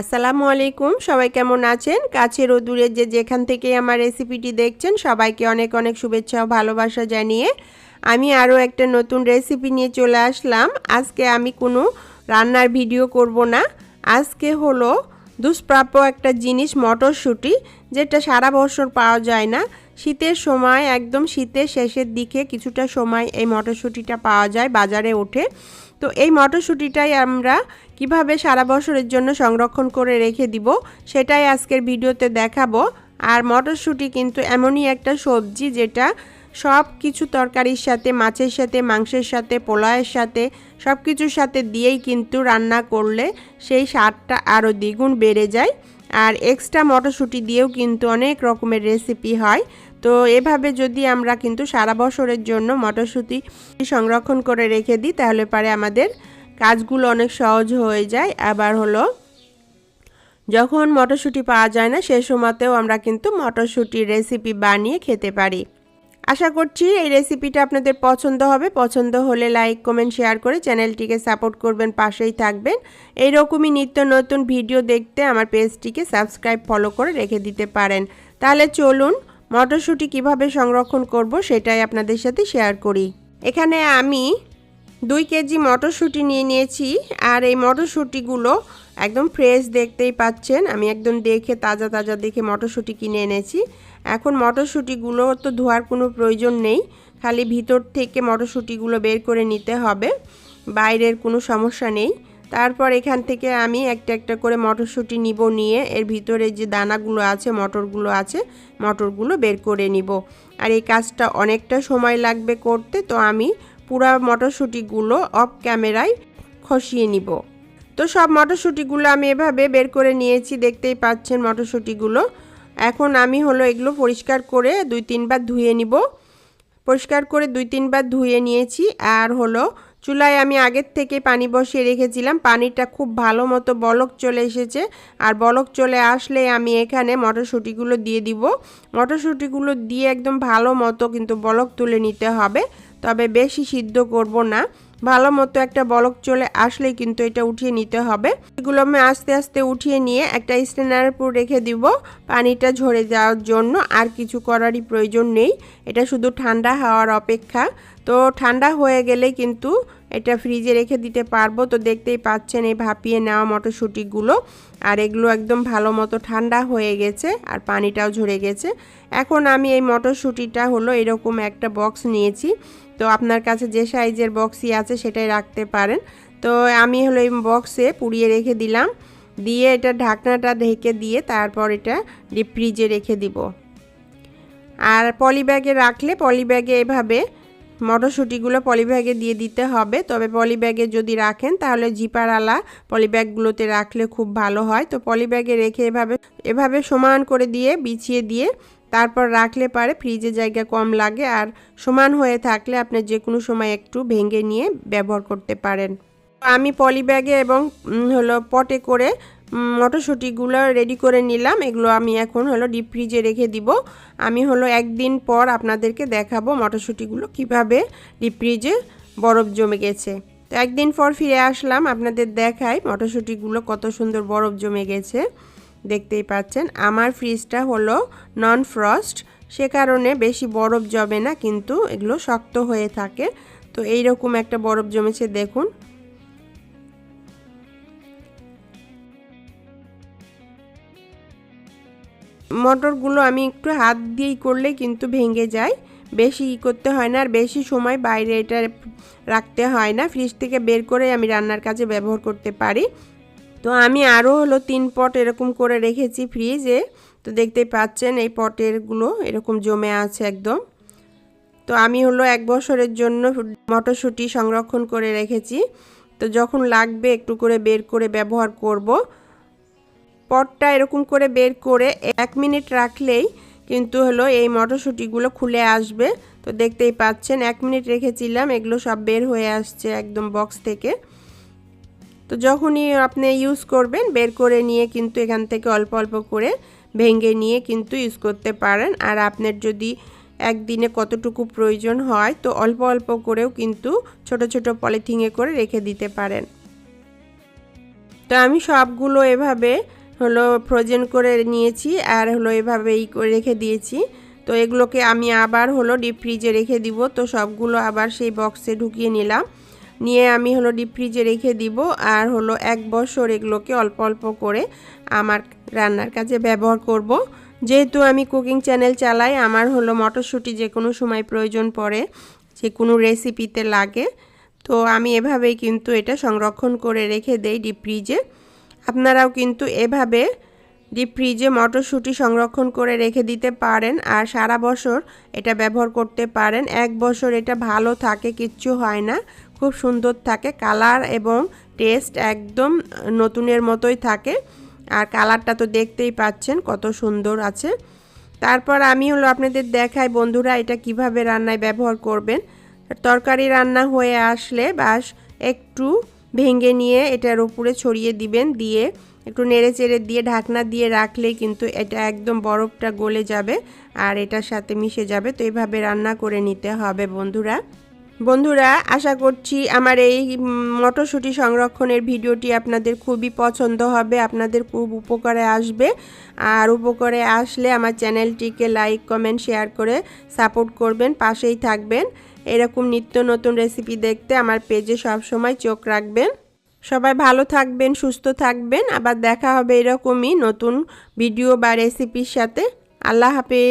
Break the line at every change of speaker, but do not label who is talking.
আসসালামু আলাইকুম, সবাই কেমন আছেন? কাছের ও দূরে যে যেখান থেকে আমার রেসিপিটি দেখছেন, সবাইকে অনেক অনেক শুভেচ্ছা ও ভালোবাসা জানিয়ে আমি আরও একটা নতুন রেসিপি নিয়ে চলে আসলাম। আজকে আমি কোনো রান্নার ভিডিও করব না। আজকে হলো দুষ্প্রাপ্য একটা জিনিস মটরশুঁটি, যেটা সারা বছর পাওয়া যায় না। শীতের সময়, একদম শীতের শেষের দিকে কিছুটা সময় এই মটরশুঁটিটা পাওয়া যায় বাজারে ওঠে। তো এই মটরশুঁটিটাই আমরা কীভাবে সারা বছরের জন্য সংরক্ষণ করে রেখে দিব, সেটাই আজকের ভিডিওতে দেখাবো। আর মটরশুঁটি কিন্তু এমনই একটা সবজি যেটা সব কিছু তরকারির সাথে, মাছের সাথে, মাংসের সাথে, পোলাওয়ের সাথে সব কিছুর সাথে দিয়েই কিন্তু রান্না করলে সেই স্বাদটা আরও দ্বিগুণ বেড়ে যায়। আর এক্সট্রা মটরশুঁটি দিয়েও কিন্তু অনেক রকমের রেসিপি হয়। তো এভাবে যদি আমরা কিন্তু সারা বছরের জন্য মটরশুঁটি সংরক্ষণ করে রেখে দিই, তাহলে পারে আমাদের কাজগুলো অনেক সহজ হয়ে যায়। আবার হলো, যখন মটরশুঁটি পাওয়া যায় না, সে সময়তেও আমরা কিন্তু মটরশুঁটির রেসিপি বানিয়ে খেতে পারি। আশা করছি এই রেসিপিটা আপনাদের পছন্দ হবে। পছন্দ হলে লাইক কমেন্ট শেয়ার করে চ্যানেলটিকে সাপোর্ট করবেন, পাশেই থাকবেন। এইরকমই নিত্য নতুন ভিডিও দেখতে আমার পেজটিকে সাবস্ক্রাইব ফলো করে রেখে দিতে পারেন। তাহলে চলুন মটরশুঁটি কীভাবে সংরক্ষণ করব সেটাই আপনাদের সাথে শেয়ার করি। এখানে আমি দুই কেজি মটরশুঁটি নিয়ে নিয়েছি আর এই মটরশুঁটিগুলো একদম ফ্রেশ দেখতেই পাচ্ছেন। আমি একদম দেখে, তাজা তাজা দেখে মটরশুঁটি কিনে এনেছি। এখন মটরশুঁটিগুলো তো ধোয়ার কোনো প্রয়োজন নেই, খালি ভিতর থেকে মটরশুঁটিগুলো বের করে নিতে হবে, বাইরের কোনো সমস্যা নেই। তারপর এখান থেকে আমি একটা একটা করে মটরশুঁটি নিব নিয়ে, এর ভিতরে যে দানাগুলো আছে, মটরগুলো আছে, মটরগুলো বের করে নিব। আর এই কাজটা অনেকটা সময় লাগবে করতে, তো আমি পুরা মটরশুঁটিগুলো অফ ক্যামেরায় খসিয়ে নিব। তো সব মটরশুঁটিগুলো আমি এভাবে বের করে নিয়েছি, দেখতেই পাচ্ছেন মটরশুঁটিগুলো। এখন আমি হলো এগুলো পরিষ্কার করে দুই তিনবার ধুয়ে নিব। পরিষ্কার করে দুই তিনবার ধুয়ে নিয়েছি আর হলো চুলায় আমি আগের থেকে পানি বসিয়ে রেখেছিলাম। পানিটা খুব ভালো মতো বলক চলে এসেছে আর বলক চলে আসলে আমি এখানে মটরশুঁটিগুলো দিয়ে দিব। মটরশুঁটিগুলো দিয়ে একদম ভালো মতো কিন্তু বলক তুলে নিতে হবে। তবে বেশি সিদ্ধ করব না। ভালো মতো একটা বলক চলে আসলে কিন্তু এটা উঠিয়ে নিতে হবে। এগুলো আমি আস্তে আস্তে উঠিয়ে নিয়ে একটা স্ট্যান্ডার উপর রেখে দিব পানিটা ঝরে যাওয়ার জন্য, আর কিছু করারই প্রয়োজন নেই। এটা শুধু ঠান্ডা হওয়ার অপেক্ষা। তো ঠান্ডা হয়ে গেলে কিন্তু এটা ফ্রিজে রেখে দিতে পারব। তো দেখতেই পাচ্ছেন এই ভাপিয়ে নেওয়া মটরশুঁটিগুলো। আর এগুলো একদম ভালো মতো ঠান্ডা হয়ে গেছে আর পানিটাও ঝরে গেছে। এখন আমি এই মটরশুঁটিটা হলো এরকম একটা বক্স নিয়েছি। তো আপনার কাছে যে সাইজের বক্সই আছে সেটাই রাখতে পারেন। তো আমি হলো এই বক্সে পুড়িয়ে রেখে দিলাম। দিয়ে এটা ঢাকনাটা ঢেকে দিয়ে তারপর এটা ডিপ ফ্রিজে রেখে দিব। আর পলি ব্যাগে রাখলে পলি ব্যাগে এভাবে মটরশুঁটিগুলো পলিব্যাগে দিয়ে দিতে হবে। তবে পলিব্যাগে যদি রাখেন, তাহলে জিপারওয়ালা পলিব্যাগগুলোতে রাখলে খুব ভালো হয়। তো পলিব্যাগে রেখে এভাবে এভাবে সমান করে দিয়ে, বিছিয়ে দিয়ে তারপর রাখলে পারে ফ্রিজে জায়গা কম লাগে। আর সমান হয়ে থাকলে আপনি যে কোনো সময় একটু ভেঙে নিয়ে ব্যবহার করতে পারেন। আমি পলি ব্যাগে এবং হলো পটে করে মটরশুঁটিগুলো রেডি করে নিলাম। এগুলো আমি এখন হলো ডিপ ফ্রিজে রেখে দিব। আমি হলো একদিন পর আপনাদেরকে দেখাবো মটরশুঁটিগুলো কীভাবে ডিপ ফ্রিজে বরফ জমে গেছে। তো একদিন পর ফিরে আসলাম, আপনাদের দেখাই মটরশুঁটিগুলো কত সুন্দর বরফ জমে গেছে। দেখতেই পাচ্ছেন, আমার ফ্রিজটা হলো নন ফ্রস্ট সে কারণে বেশি বরফ জমে না, কিন্তু এগুলো শক্ত হয়ে থাকে। তো এই রকম একটা বরফ জমেছে, দেখুন। মটরগুলো আমি একটু হাত দিয়েই করলে কিন্তু ভেঙে যায়। বেশি ই করতে হয় না, আর বেশি সময় বাইরে এটা রাখতে হয় না। ফ্রিজ থেকে বের করে আমি রান্নার কাজে ব্যবহার করতে পারি। তো আমি আরও হলো তিন পট এরকম করে রেখেছি ফ্রিজে। তো দেখতেই পাচ্ছেন এই পটেরগুলো এরকম জমে আছে একদম। তো আমি হলো এক বছরের জন্য মটরশুঁটি সংরক্ষণ করে রেখেছি। তো যখন লাগবে একটু করে বের করে ব্যবহার করব। পটটা এরকম করে বের করে এক মিনিট রাখলেই কিন্তু হলো এই মটরশুঁটিগুলো খুলে আসবে। তো দেখতেই পাচ্ছেন, এক মিনিট রেখেছিলাম, এগুলো সব বের হয়ে আসছে একদম বক্স থেকে। তো যখনই আপনি ইউজ করবেন, বের করে নিয়ে কিন্তু এখান থেকে অল্প অল্প করে ভেঙে নিয়ে কিন্তু ইউজ করতে পারেন। আর আপনার যদি একদিনে কতটুকু প্রয়োজন হয়, তো অল্প অল্প করেও কিন্তু ছোট ছোট পলিথিনে করে রেখে দিতে পারেন। তো আমি সবগুলো এভাবে হলো ফ্রোজেন করে নিয়েছি আর হলো এভাবে এই করে রেখে দিয়েছি। তো এগুলোকে আমি আবার হলো ডিপ ফ্রিজে রেখে দিব। তো সবগুলো আবার সেই বক্সে ঢুকিয়ে নিলাম। নিয়ে আমি হলো ডিপ ফ্রিজে রেখে দিব আর হলো এক বছর এগুলোকে অল্প অল্প করে আমার রান্নার কাজে ব্যবহার করব। যেহেতু আমি কুকিং চ্যানেল চালাই, আমার হলো মটরশুঁটি যে কোনো সময় প্রয়োজন পড়ে যে কোনো রেসিপিতে লাগে। তো আমি এভাবেই কিন্তু এটা সংরক্ষণ করে রেখে দেই ডিপ ফ্রিজে আপনারাও কিন্তু এভাবে ডিপ ফ্রিজে মটরশুঁটি সংরক্ষণ করে রেখে দিতে পারেন আর সারা বছর এটা ব্যবহার করতে পারেন। এক বছর এটা ভালো থাকে, কিচ্ছু হয় না। খুব সুন্দর থাকে, কালার এবং টেস্ট একদম নতুনের মতোই থাকে। আর কালারটা তো দেখতেই পাচ্ছেন, কত সুন্দর আছে। তারপর আমি হলো আপনাদের দেখাই, বন্ধুরা এটা কীভাবে রান্নায় ব্যবহার করবেন। তরকারি রান্না হয়ে আসলে বাস একটু ভেঙে নিয়ে এটার উপরে ছড়িয়ে দিবেন, দিয়ে একটু নেড়ে চেড়ে দিয়ে ঢাকনা দিয়ে রাখলে কিন্তু এটা একদম বরফটা গলে যাবে আর এটার সাথে মিশে যাবে। তো এইভাবে রান্না করে নিতে হবে বন্ধুরা। বন্ধুরা, আশা করছি আমার এই মটরশুঁটি সংরক্ষণের ভিডিওটি আপনাদের খুবই পছন্দ হবে, আপনাদের খুব উপকারে আসবে। আর উপকারে আসলে আমার চ্যানেলটিকে লাইক, কমেন্ট, শেয়ার করে সাপোর্ট করবেন, পাশেই থাকবেন। এরকম নিত্য নতুন রেসিপি দেখতে আমার পেজে সবসময় চোখ রাখবেন। সবাই ভালো থাকবেন, সুস্থ থাকবেন, আবার দেখা হবে এরকমই নতুন ভিডিও বা রেসিপির সাথে। আল্লাহ হাফেজ।